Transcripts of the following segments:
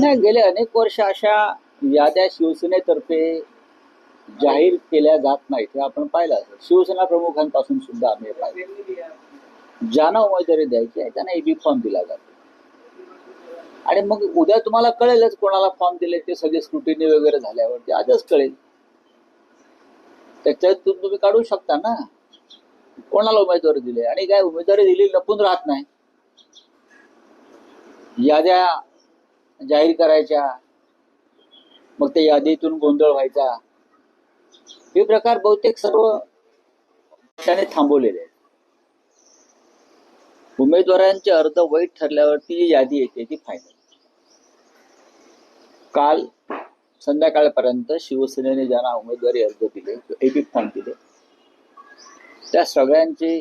नाही गेले अनेक वर्ष अशा याद्या शिवसेनेतर्फे जाहीर केल्या जात नाहीत हे आपण पाहिलं असेल. शिवसेना प्रमुखांपासून सुद्धा आम्ही हे पाहिलं. ज्यांना उमेदवारी द्यायची आहे त्यांना एबी फॉर्म दिला जातो. आणि मग उद्या तुम्हाला कळेलच कोणाला फॉर्म दिले ते सगळे स्क्रुटिनी वगैरे झाल्यावरती. आजच कळेल. त्याच्यातून तुम्ही काढू शकता ना. कोणाला उमेदवारी दिली आणि काय उमेदवारी दिली लपून राहत नाही. याद्या जाहीर करायच्या मग त्या यादीतून गोंधळ व्हायचा. हे प्रकार बहुतेक सर्व पक्षाने थांबवलेले आहेत. उमेदवारांचे अर्ज वैध ठरल्यावरती जी यादी येते ती फायनल काल संध्याकाळपर्यंत शिवसेनेने ज्यांना उमेदवारी अर्ज दिले एपी फॉर्म दिले त्या सगळ्यांचे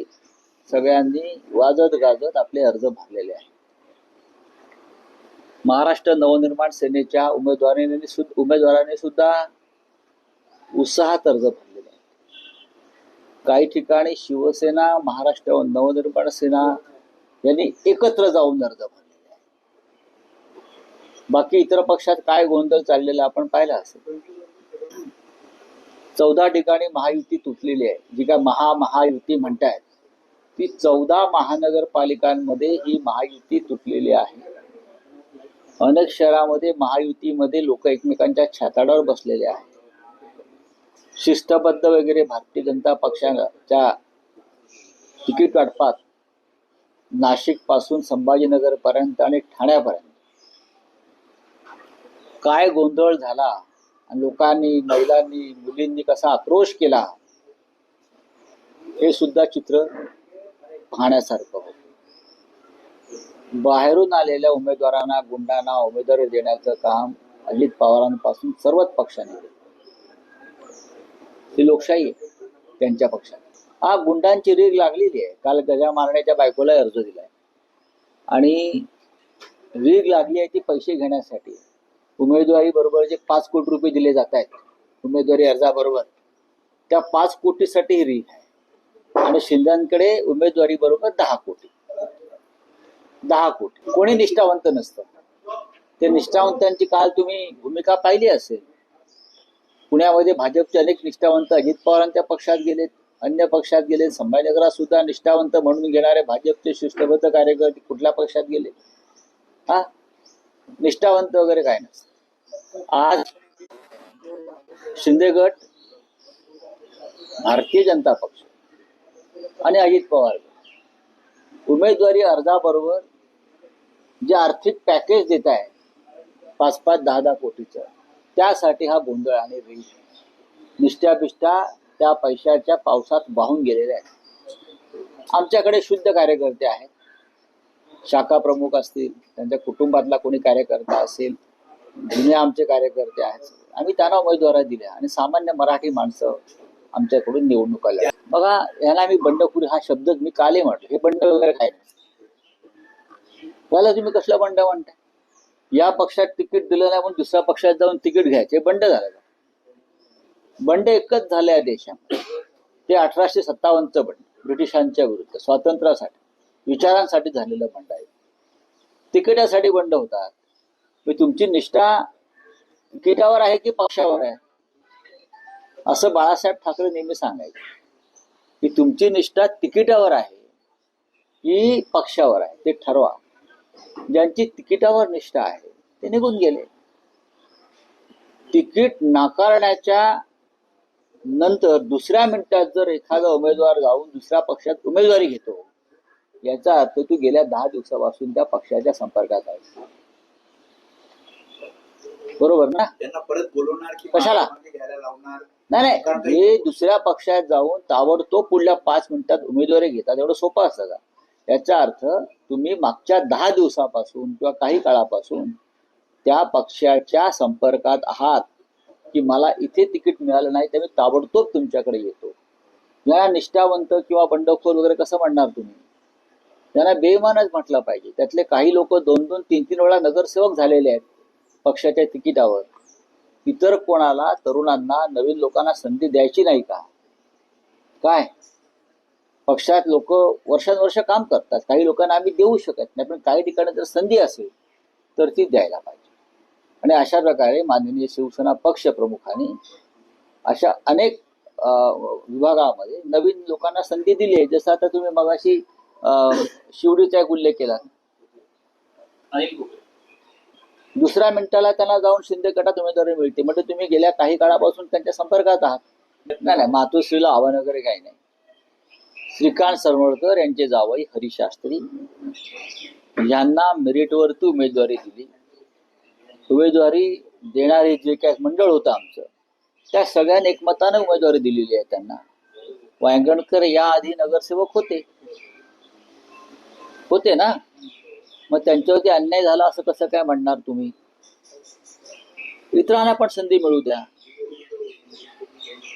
सगळ्यांनी वाजत गाजत आपले अर्ज भरलेले आहेत. महाराष्ट्र नवनिर्माण सेनेच्या उमेदवाराने सुद्धा उमेदवाराने सुद्धा उत्साहात अर्ज भरलेला आहे काही ठिकाणी शिवसेना महाराष्ट्र नवनिर्माण सेना यांनी एकत्र जाऊन अर्ज भरलेला आहे बाकी इतर पक्षात काय गोंधळ चाललेला आपण पाहिला असेल. चौदा ठिकाणी महायुती तुटलेली आहे. जी काय महा महायुती म्हणतायत ती चौदा महानगरपालिकांमध्ये ही महायुती तुटलेली आहे. अनेक शहरामध्ये महायुतीमध्ये लोक एकमेकांच्या छाताडावर बसलेले आहेत. शिस्तबद्ध वगैरे भारतीय जनता पक्षाच्या तिकीट वाटपात नाशिकपासून संभाजीनगर पर्यंत आणि ठाण्यापर्यंत. काय गोंधळ झाला आणि लोकांनी महिलांनी मुलींनी कसा आक्रोश केला? हे सुद्धा चित्र पाहण्यासारखं होतं. बाहेरून आलेल्या उमेदवारांना गुंडांना उमेदवारी देण्याचं काम अजित पवारांपासून सर्वच पक्षाने ही लोकशाही आहे त्यांच्या पक्षात. हा गुंडांची रीग लागलेली आहे. काल गजा मारण्याच्या बायकोला अर्ज दिलाय. आणि रीग लागली आहे ती पैसे घेण्यासाठी. उमेदवारी बरोबर जे पाच कोटी रुपये दिले जात आहेत उमेदवारी अर्जाबरोबर त्या पाच कोटीसाठी रीग आहे. आणि शिंद्यांकडे उमेदवारी बरोबर दहा कोटी. दहा कोटी. कोणी निष्ठावंत नसतं. ते निष्ठावंतांची काल तुम्ही भूमिका पाहिली असेल. पुण्यामध्ये भाजपचे अनेक निष्ठावंत अजित पवारांच्या पक्षात गेलेत अन्य पक्षात गेले संभाजीनगरात सुद्धा निष्ठावंत म्हणून घेणारे भाजपचे शिष्टबद्ध कार्यकर्ते कुठल्या पक्षात गेले? हा? निष्ठावंत वगैरे काय नसतं. आज शिंदे गट भारतीय जनता पक्ष आणि अजित पवार उमेदवारी अर्जाबरोबर जे आर्थिक पॅकेज देत आहे पाच पाच दहा दहा कोटीचं त्यासाठी हा गोंधळ आणि रील निष्ठ्या बिष्ठा त्या पैशाच्या पावसात वाहून गेलेल्या आहेत. आमच्याकडे शुद्ध कार्यकर्ते आहेत. शाखा प्रमुख असतील त्यांच्या कुटुंबातला कोणी कार्यकर्ता असेल जुने आमचे कार्यकर्ते आहेत. आम्ही त्यांना उमेदवारा दिल्या आणि सामान्य मराठी माणसं आमच्याकडून निवडणूक आल्या बघा याला आम्ही बंडखोरी हा शब्द मी काले म्हटलं. हे बंड वगैरे काय? नाही याला तुम्ही कसलं बंड म्हणताय? या पक्षात तिकीट दिलं नाही म्हणून दुसऱ्या पक्षात जाऊन तिकीट घ्यायचे बंड झालं बंड एकच झालं या देशामध्ये. ते अठराशे सत्तावन्नचं बंड ब्रिटिशांच्या विरुद्ध स्वातंत्र्यासाठी विचारांसाठी झालेलं बंड आहे. तिकिटासाठी बंड होतात. मी तुमची निष्ठा तिकिटावर आहे की पक्षावर आहे? असं बाळासाहेब ठाकरे नेहमी सांगायचे की तुमची निष्ठा तिकिटावर आहे की पक्षावर आहे ते ठरवा. ज्यांची तिकिटावर निष्ठा आहे ते निघून गेले. तिकीट नाकारण्याच्या नंतर दुसऱ्या मिनिटात जर एखादा उमेदवार जाऊन दुसऱ्या पक्षात उमेदवारी घेतो याचा अर्थ तू गेल्या दहा दिवसापासून त्या पक्षाच्या संपर्कात आहे. बरोबर ना? त्यांना परत बोलवणार की कशाला? नाही नाही. हे दुसऱ्या पक्षात जाऊन ताबडतोब पुढल्या पाच मिनिटात उमेदवारी घेतात एवढं सोपं असतं का? याचा अर्थ तुम्ही मागच्या दहा दिवसापासून किंवा काही काळापासून त्या पक्षाच्या संपर्कात आहात की मला इथे तिकीट मिळालं नाही तर मी ताबडतोब तुमच्याकडे येतो. या निष्ठावंत किंवा बंडखोर वगैरे कसं म्हणणार तुम्ही? त्यांना बेमानच म्हटलं पाहिजे. त्यातले काही लोक दोन दोन तीन तीन वेळा नगरसेवक झालेले आहेत पक्षाच्या तिकिटावर. इतर कोणाला तरुणांना नवीन लोकांना संधी द्यायची नाही का? काय? पक्षात लोक वर्षानुवर्ष काम करतात. काही लोकांना आम्ही देऊ शकत नाही पण काही ठिकाणी जर संधी असेल तर ती द्यायला पाहिजे. आणि अशा प्रकारे माननीय शिवसेना पक्ष प्रमुखांनी अशा अनेक विभागामध्ये नवीन लोकांना संधी दिली आहे. जसं आता तुम्ही मगाशी शिवडीचा एक उल्लेख केला. दुसऱ्या मिनिटाला त्यांना जाऊन शिंदे गटात उमेदवारी मिळते. म्हणजे तुम्ही गेल्या काही काळापासून त्यांच्या संपर्कात आहात. नाही नाही मातोश्रीला आव्हान वगैरे काही नाही. श्रीकांत सरवळकर यांचे जावई हरिशास्त्री. यांना मेरिटवरती उमेदवारी दिली. उमेदवारी देणारे जे काय मंडळ होतं आमचं त्या सगळ्यांनी एकमतानं उमेदवारी दिलेली आहे त्यांना. वायगणकर या आधी नगरसेवक होते. होते ना? मग त्यांच्यावरती अन्याय झाला असं कसं काय म्हणणार तुम्ही? इतरांना पण संधी मिळू द्या.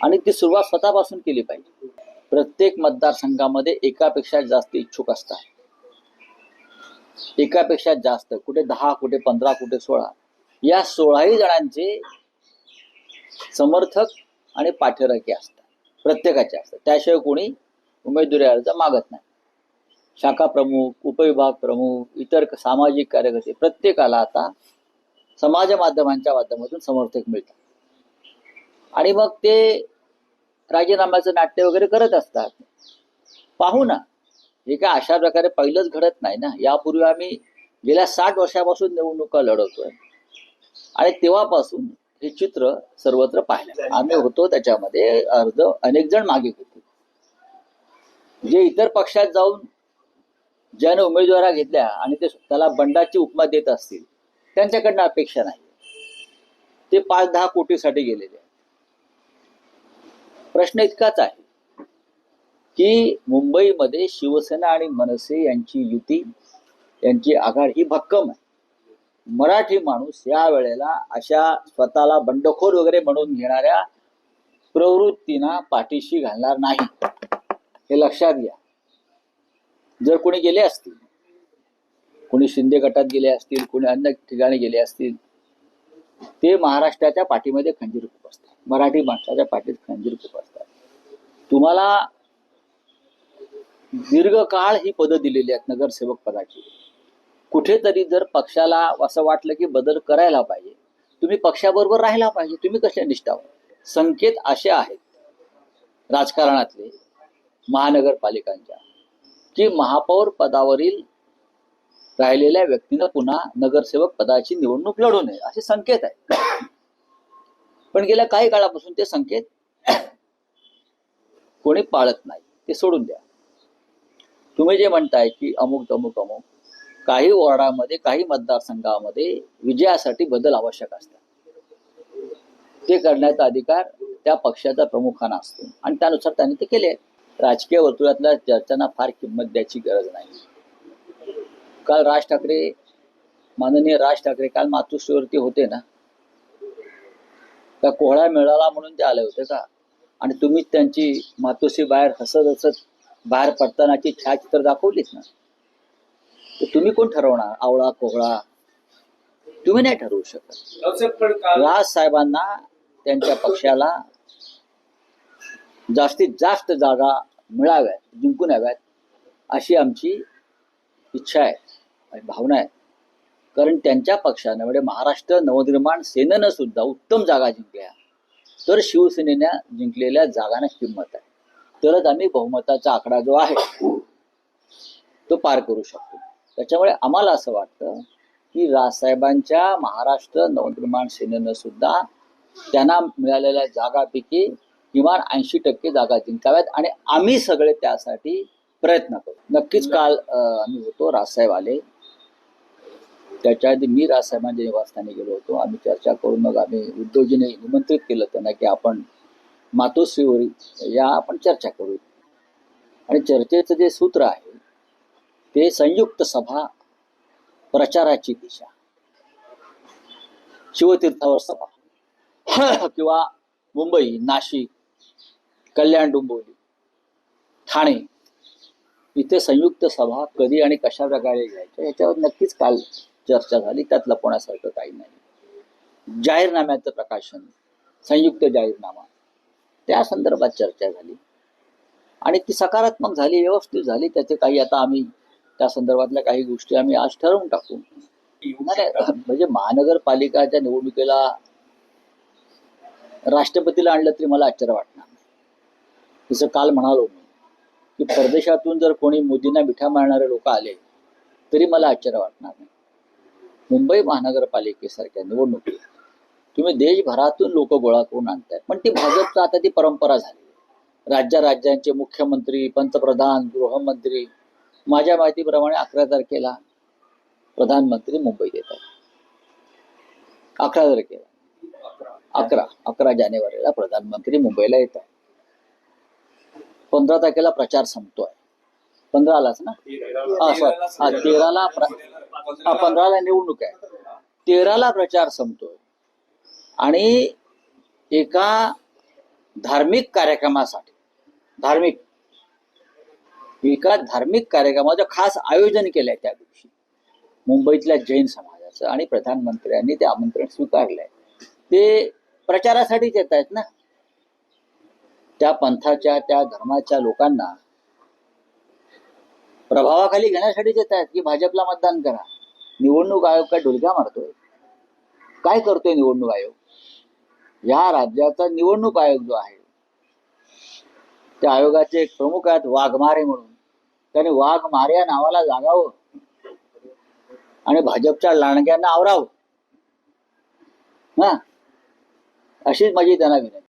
आणि ती सुरुवात स्वतःपासून केली पाहिजे. प्रत्येक मतदारसंघामध्ये एकापेक्षा जास्त इच्छुक असतात. एकापेक्षा जास्त कुठे दहा कुठे पंधरा कुठे सोळा. या सोळाही जणांचे समर्थक आणि पाठीराखे असतात. प्रत्येकाचे असतात. त्याशिवाय कोणी उमेदवारी अर्ज मागत नाही. शाखा प्रमुख उपविभाग प्रमुख इतर सामाजिक कार्यकर्ते प्रत्येकाला आता समाज माध्यमांच्या माध्यमातून समर्थक मिळतात. आणि मग ते राजीनाम्याचं नाट्य वगैरे करत असतात. पाहू ना. हे काय अशा प्रकारे पहिलंच घडत नाही ना. यापूर्वी आम्ही गेल्या साठ वर्षापासून निवडणुका लढवतोय. आणि तेव्हापासून हे चित्र सर्वत्र पाहिलं. आम्ही होतो त्याच्यामध्ये अर्ज अनेक जण मागे होते. जे इतर पक्षात जाऊन ज्याने उमेदवारा घेतल्या आणि ते त्याला बंडाची उपमा देत असतील त्यांच्याकडनं अपेक्षा नाही. ते पाच दहा कोटीसाठी गेलेले प्रश्न इतकाच आहे की मुंबईमध्ये शिवसेना आणि मनसे यांची युती यांची आघाडी ही भक्कम आहे. मराठी माणूस या वेळेला अशा स्वतःला बंडखोर वगैरे म्हणून घेणाऱ्या प्रवृत्तींना पाठीशी घालणार नाही. हे लक्षात घ्या. जर कोणी गेले असतील कोणी शिंदे गटात गेले असतील कोणी अन्य ठिकाणी गेले असतील ते महाराष्ट्राच्या पाठीमध्ये खंजीर होते मराठी माणसाच्या पाठीत खंजीर खूप असतात. तुम्हाला दीर्घकाळ ही पदं दिलेली आहेत नगरसेवक पदाची. कुठेतरी जर पक्षाला असं वाटलं की बदल करायला पाहिजे तुम्ही पक्षाबरोबर राहायला पाहिजे तुम्ही कशा निष्ठावर? संकेत असे आहेत राजकारणातले महानगरपालिकांच्या की महापौर पदावरील राहिलेल्या व्यक्तीनं पुन्हा नगरसेवक पदाची निवडणूक लढू नये असे संकेत आहेत. पण गेल्या काही काळापासून ते संकेत कोणी पाळत नाही. ते सोडून द्या. तुम्ही जे म्हणताय की अमुक अमुक अमुक काही वॉर्डामध्ये काही मतदारसंघामध्ये विजयासाठी बदल आवश्यक असतात. ते करण्याचा अधिकार त्या पक्षाचा प्रमुखांना असतो. आणि त्यानुसार त्यांनी ते केले. राजकीय वर्तुळातल्या चर्चांना फार किंमत द्यायची गरज नाही. काल राज ठाकरे माननीय राज ठाकरे काल मातृश्रीवरती होते ना? का कोहळा मिळाला म्हणून ते आले होते का आणि तुम्ही त्यांची मातोश्री बाहेर हसत हसत बाहेर पडतानाची छायाचित्र दाखवलीच ना? तर तुम्ही कोण ठरवणार? आवळा कोहळा? तुम्ही नाही ठरवू शकत. राज साहेबांना त्यांच्या पक्षाला जास्तीत जास्त जागा मिळाव्यात जिंकून याव्यात अशी आमची इच्छा आहे आणि भावना आहे. कारण त्यांच्या पक्षानं म्हणजे महाराष्ट्र नवनिर्माण सेनेनं सुद्धा उत्तम जागा जिंकल्या. तर शिवसेनेनं जिंकलेल्या जागांना किंमत आहे. तरच आम्ही बहुमताचा आकडा जो आहे तो पार करू शकतो. त्याच्यामुळे आम्हाला असं वाटतं की राजसाहेबांच्या महाराष्ट्र नवनिर्माण सेनेनं सुद्धा त्यांना मिळालेल्या जागापैकी किमान ऐंशी टक्के जागा जिंकाव्यात आणि आम्ही सगळे त्यासाठी प्रयत्न करू. नक्कीच काल आम्ही होतो राजसाहेब आले. त्याच्या आधी मी राजसाहेबांच्या निवासस्थानी गेलो होतो. आम्ही चर्चा करून मग आम्ही उद्योजीने निमंत्रित केलं त्यांना की आपण मातोश्रीवरी या आपण चर्चा करू आणि चर्चेचं जे सूत्र आहे ते संयुक्त सभा प्रचाराची दिशा. शिवतीर्थावर सभा. किंवा मुंबई नाशिक कल्याण डोंबिवली ठाणे इथे संयुक्त सभा कधी आणि कशा प्रकारे घ्यायच्या याच्यावर नक्कीच काल चर्चा झाली त्यात लपवण्यासारखं काही नाही. जाहीरनाम्याचं प्रकाशन संयुक्त जाहीरनामा त्या संदर्भात चर्चा झाली. आणि ती सकारात्मक झाली व्यवस्थित झाली त्याचे काही आता आम्ही त्या संदर्भातल्या काही गोष्टी आम्ही आज ठरवून टाकू. म्हणजे महानगरपालिकाच्या निवडणुकीला राष्ट्रपतीला आणलं तरी मला आश्चर्य वाटणार नाही. जसं काल म्हणालो मी की परदेशातून जर कोणी मोदींना मिठा मारणारे लोक आले तरी मला आश्चर्य वाटणार नाही. मुंबई महानगरपालिकेसारख्या निवडणुकीत तुम्ही देशभरातून लोक गोळा करून आणताय पण ती भाजपचं आता ती परंपरा झाली. राज्या राज्यांचे मुख्यमंत्री पंतप्रधान गृहमंत्री माझ्या माहितीप्रमाणे अकरा तारखेला प्रधानमंत्री मुंबईत येतात अकरा तारखेला. अकरा अकरा जानेवारीला प्रधानमंत्री मुंबईला येत आहे पंधरा तारखेला प्रचार संपतोय. पंधरालाच ना? हा सॉरी हा तेराला पंधराला निवडणूक आहे. तेराला प्रचार संपतोय. आणि एका धार्मिक कार्यक्रमासाठी धार्मिक एका धार्मिक कार्यक्रमाचं खास आयोजन केलंय त्या दिवशी. मुंबईतल्या जैन समाजाचं आणि प्रधानमंत्र्यांनी ते आमंत्रण स्वीकारलंय. ते प्रचारासाठीच येत आहेत ना? त्या पंथाच्या त्या धर्माच्या लोकांना प्रभावाखाली घेण्यासाठीच येत आहेत की भाजपला मतदान करा? निवडणूक आयोग काय ढुलक्या मारतोय? काय करतोय निवडणूक आयोग? या राज्याचा निवडणूक आयोग जो आहे त्या आयोगाचे एक प्रमुख आहेत वाघमारे म्हणून. त्याने वाघमारे या नावाला जागावं आणि भाजपच्या लांडग्यांना आवरावं. हा. अशीच माझी त्यांना विनंती.